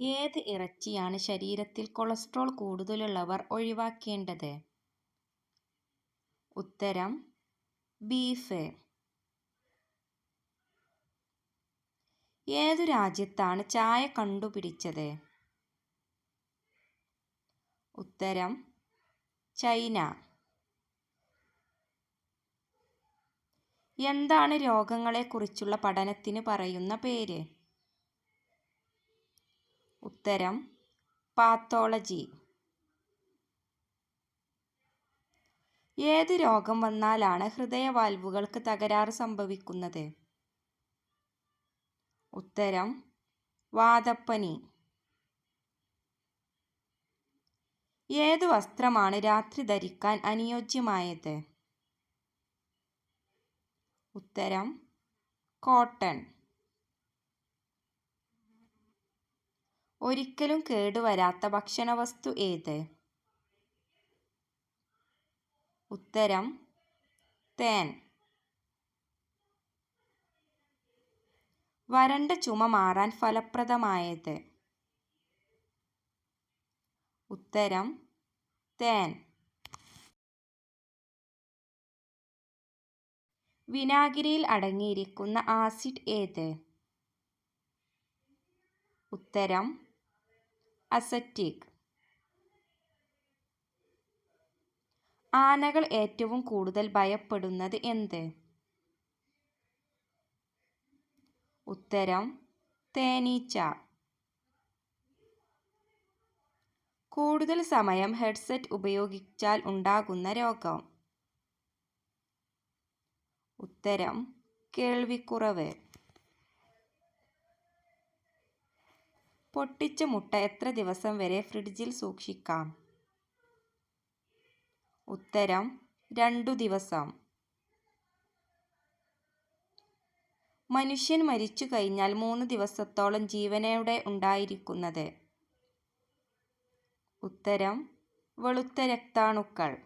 ഏത് ഇറച്ചിയാണ് ശരീരത്തിൽ കൊളസ്ട്രോൾ കൂടുതലുള്ളവർ ഒഴിവാക്കേണ്ടത്? ഉത്തരം ബീഫ്. ഏതു രാജ്യത്താണ് ചായ കണ്ടുപിടിച്ചത്? ഉത്തരം ചൈന. എന്താണ് രോഗങ്ങളെക്കുറിച്ചുള്ള പഠനത്തിന് പറയുന്ന പേര്? ഉത്തരം പാത്തോളജി. ഏത് രോഗം വന്നാലാണ് ഹൃദയവാൽവുകൾക്ക് തകരാറ് സംഭവിക്കുന്നത്? ഉത്തരം വാദപ്പനി ഏത് വസ്ത്രമാണ് രാത്രി ധരിക്കാൻ അനുയോജ്യമായത്? ഉത്തരം കോട്ടൺ. ഒരിക്കലും കേടുവരാത്ത ഭക്ഷണവസ്തു ഏത്? ഉത്തരം തേൻ. വരണ്ട ചുമ മാറാൻ ഫലപ്രദമായത്? ഉത്തരം തേൻ. വിനാഗിരിയിൽ അടങ്ങിയിരിക്കുന്ന ആസിഡ് ഏത്? ഉത്തരം അസറ്റിക്. ആനകൾ ഏറ്റവും കൂടുതൽ ഭയപ്പെടുന്നത് എന്ത്? ഉത്തരം തേനീച്ച. കൂടുതൽ സമയം ഹെഡ്സെറ്റ് ഉപയോഗിച്ചാൽ ഉണ്ടാകുന്ന രോഗം? ഉത്തരം കേൾവിക്കുറവ്. പൊട്ടിച്ച മുട്ട എത്ര ദിവസം വരെ ഫ്രിഡ്ജിൽ സൂക്ഷിക്കാം? ഉത്തരം രണ്ടു ദിവസം. മനുഷ്യൻ മരിച്ചു കഴിഞ്ഞാൽ മൂന്ന് ദിവസത്തോളം ജീവനോടെ ഉണ്ടായിരിക്കുന്നത്? ഉത്തരം വെളുത്ത രക്താണുക്കൾ.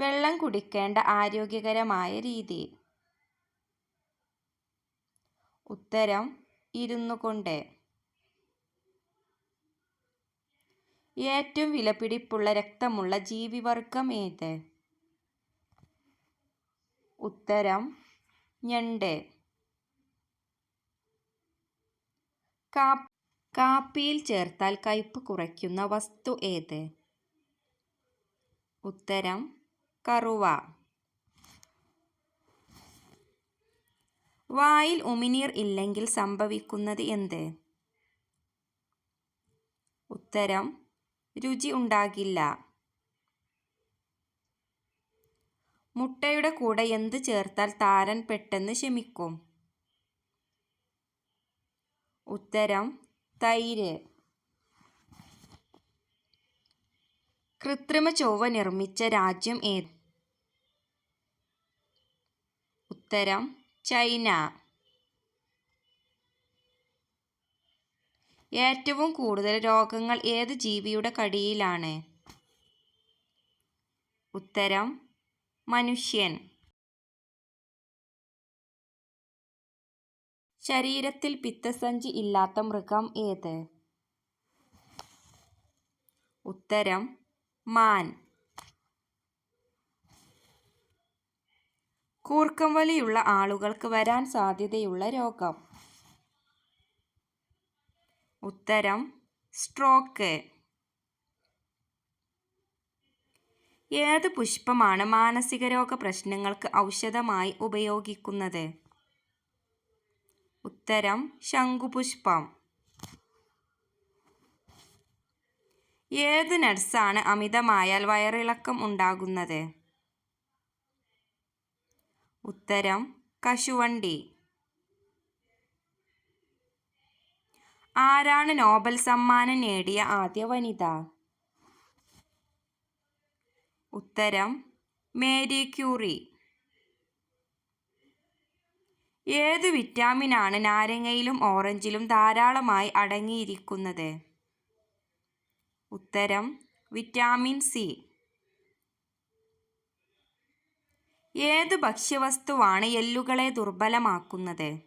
വെള്ളം കുടിക്കേണ്ട ആരോഗ്യകരമായ രീതി? ഉത്തരം ഇരുന്നു കൊണ്ട് ഏറ്റവും വിലപിടിപ്പുള്ള രക്തമുള്ള ജീവിവർഗം ഏത്? ഉത്തരം ഞണ്ട്. കാപ്പിയിൽ ചേർത്താൽ കയ്പ് കുറയ്ക്കുന്ന വസ്തു ഏത്? ഉത്തരം കറുവ. വായിൽ ഉമിനീർ ഇല്ലെങ്കിൽ സംഭവിക്കുന്നത് എന്ത്? ഉത്തരം രുചി ഉണ്ടാകില്ല. മുട്ടയുടെ കൂടെ എന്ത് ചേർത്താൽ താരൻ പെട്ടെന്ന് ശമിക്കും? ഉത്തരം തൈര്. കൃത്രിമ ചൊവ്വ നിർമ്മിച്ച രാജ്യം ഏത്? ഉത്തരം ചൈന. ഏറ്റവും കൂടുതൽ രോഗങ്ങൾ ഏത് ജീവിയുടെ കടിയിലാണ്? ഉത്തരം മനുഷ്യൻ. ശരീരത്തിൽ പിത്തസഞ്ചി ഇല്ലാത്ത മൃഗം ഏത്? ഉത്തരം മാൻ. കൂർക്കംവലിയുള്ള ആളുകൾക്ക് വരാൻ സാധ്യതയുള്ള രോഗം? ഉത്തരം സ്ട്രോക്ക്. ഏത് പുഷ്പമാണ് മാനസിക രോഗ പ്രശ്നങ്ങൾക്ക് ഔഷധമായി ഉപയോഗിക്കുന്നത്? ഉത്തരം ശംഖുപുഷ്പം. ഏത് നട്ട്സാണ് അമിതമായാൽ വയറിളക്കം ഉണ്ടാകുന്നത്? ഉത്തരം കശുവണ്ടി. ആരാണ് നോബൽ സമ്മാനം നേടിയ ആദ്യ വനിത? ഉത്തരം മേരി ക്യൂറി. ഏത് വിറ്റാമിനാണ് നാരങ്ങയിലും ഓറഞ്ചിലും ധാരാളമായി അടങ്ങിയിരിക്കുന്നത്? ഉത്തരം വിറ്റാമിൻ സി. ഏതു ഭക്ഷ്യവസ്തുവാണ് എല്ലുകളെ ദുർബലമാക്കുന്നത്?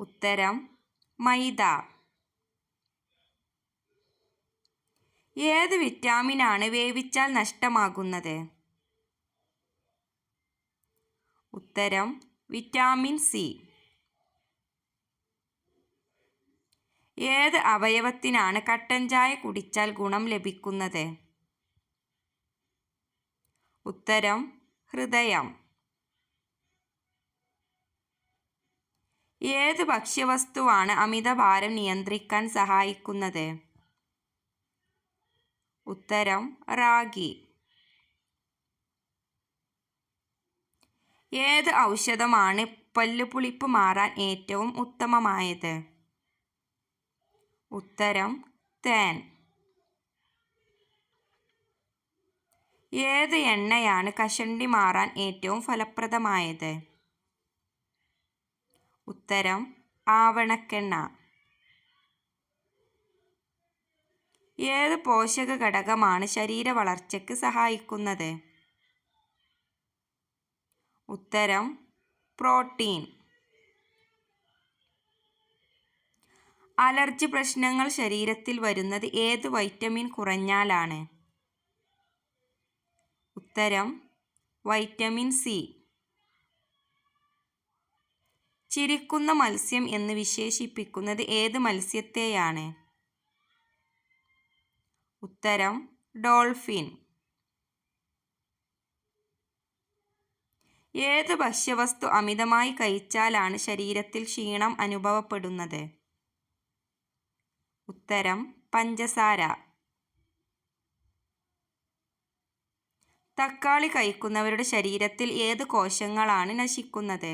ഉത്തരം മൈദ. ഏത് വിറ്റാമിനാണ് വേവിച്ചാൽ നഷ്ടമാകുന്നത്? ഉത്തരം വിറ്റാമിൻ സി. ഏത് അവയവത്തിനാണ് കട്ടൻ ചായ കുടിച്ചാൽ ഗുണം ലഭിക്കുന്നത്? ഉത്തരം ഹൃദയം. ഏത് ഭക്ഷ്യവസ്തുവാണ് അമിത ഭാരം നിയന്ത്രിക്കാൻ സഹായിക്കുന്നത്? ഉത്തരം റാഗി. ഏത് ഔഷധമാണ് പല്ലുപുളിപ്പ് മാറാൻ ഏറ്റവും ഉത്തമമായത്? ഉത്തരം തേൻ. ഏത് എണ്ണയാണ് കഷണ്ടി മാറാൻ ഏറ്റവും ഫലപ്രദമായത്? ഉത്തരം ആവണക്കെണ്ണ. ഏത് പോഷക ഘടകമാണ് ശരീര വളർച്ചയ്ക്ക് സഹായിക്കുന്നത്? ഉത്തരം പ്രോട്ടീൻ. അലർജി പ്രശ്നങ്ങൾ ശരീരത്തിൽ വരുന്നത് ഏത് വൈറ്റമിൻ കുറഞ്ഞാലാണ്? ഉത്തരം വൈറ്റമിൻ സി. ചിരിക്കുന്ന മത്സ്യം എന്ന് വിശേഷിപ്പിക്കുന്നത് ഏത് മത്സ്യത്തെയാണ്? ഉത്തരം ഡോൾഫിൻ. ഏത് ഭക്ഷ്യവസ്തു അമിതമായി കഴിച്ചാലാണ് ശരീരത്തിൽ ക്ഷീണം അനുഭവപ്പെടുന്നത്? ഉത്തരം പഞ്ചസാര. തക്കാളി കഴിക്കുന്നവരുടെ ശരീരത്തിൽ ഏത് കോശങ്ങളാണ് നശിക്കുന്നത്?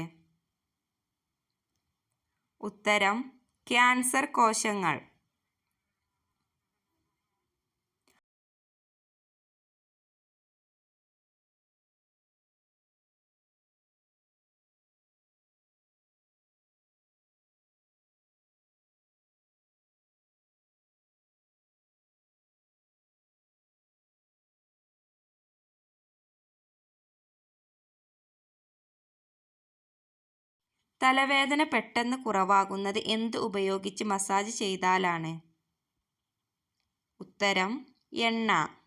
ഉത്തരം ക്യാൻസർ കോശങ്ങൾ. തലവേദന പെട്ടെന്ന് കുറവാകുന്നത് എന്ത് ഉപയോഗിച്ച് മസാജ് ചെയ്താലാണ്? ഉത്തരം എണ്ണ.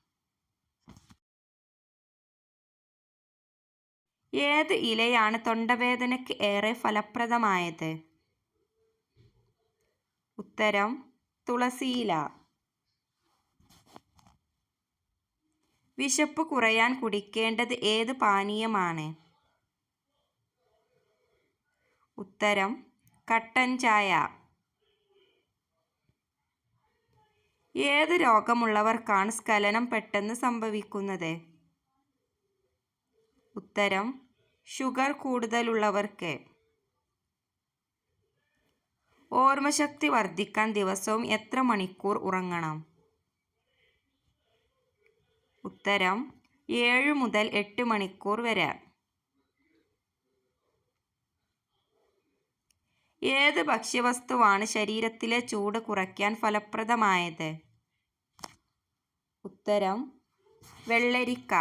ഏത് ഇലയാണ് തൊണ്ടവേദനയ്ക്ക് ഏറെ ഫലപ്രദമായത്? ഉത്തരം തുളസിയില വിശപ്പ് കുറയാൻ കുടിക്കേണ്ടത് ഏത് പാനീയമാണ്? ഉത്തരം കട്ടൻ ചായ. ഏത് രോഗമുള്ളവർക്കാണ് സ്ഖലനം പെട്ടെന്ന് സംഭവിക്കുന്നത്? ഉത്തരം ഷുഗർ കൂടുതലുള്ളവർക്ക്. ഓർമ്മശക്തി വർദ്ധിക്കാൻ ദിവസവും എത്ര മണിക്കൂർ ഉറങ്ങണം? ഉത്തരം ഏഴ് മുതൽ എട്ട് മണിക്കൂർ വരെ. ഏത് ഭക്ഷ്യവസ്തുവാണ് ശരീരത്തിലെ ചൂട് കുറയ്ക്കാൻ ഫലപ്രദമായത്? ഉത്തരം വെള്ളരിക്ക.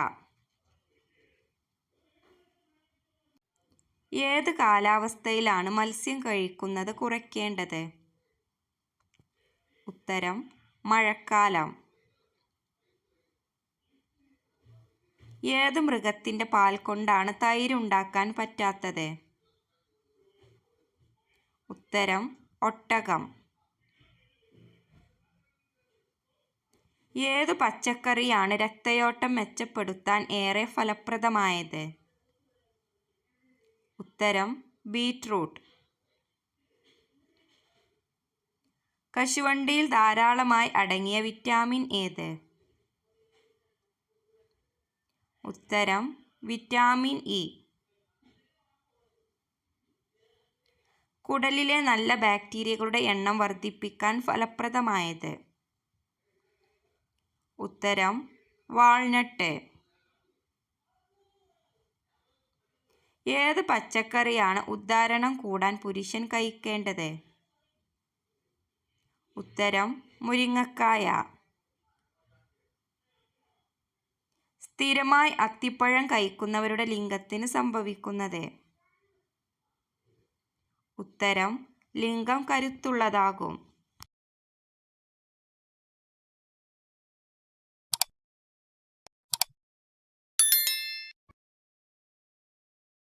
ഏത് കാലാവസ്ഥയിലാണ് മത്സ്യം കഴിക്കുന്നത് കുറയ്ക്കേണ്ടത്? ഉത്തരം മഴക്കാലം. ഏത് മൃഗത്തിന്റെ പാൽ കൊണ്ടാണ് തൈരുണ്ടാക്കാൻ പറ്റാത്തത്? ഉത്തരം ഒട്ടകം. ഏതു പച്ചക്കറിയാണ് രക്തയോട്ടം മെച്ചപ്പെടുത്താൻ ഏറെ ഫലപ്രദമായത്? ഉത്തരം ബീറ്റ്റൂട്ട് കശുവണ്ടിയിൽ ധാരാളമായി അടങ്ങിയ വിറ്റാമിൻ ഏത്? ഉത്തരം വിറ്റാമിൻ ഇ. കുടലിലെ നല്ല ബാക്ടീരിയകളുടെ എണ്ണം വർദ്ധിപ്പിക്കാൻ ഫലപ്രദമായത്. ഉത്തരം വാൾനട്ട്. ഏത് പച്ചക്കറിയാണ് ഉദ്ധാരണം കൂടാൻ പുരുഷൻ കഴിക്കേണ്ടത്? ഉത്തരം മുരിങ്ങക്കായ. സ്ഥിരമായി അത്തിപ്പഴം കഴിക്കുന്നവരുടെ ലിംഗത്തിന് സംഭവിക്കുന്നത് ഉത്തരം ലിംഗം കരുത്തുള്ളതാകും.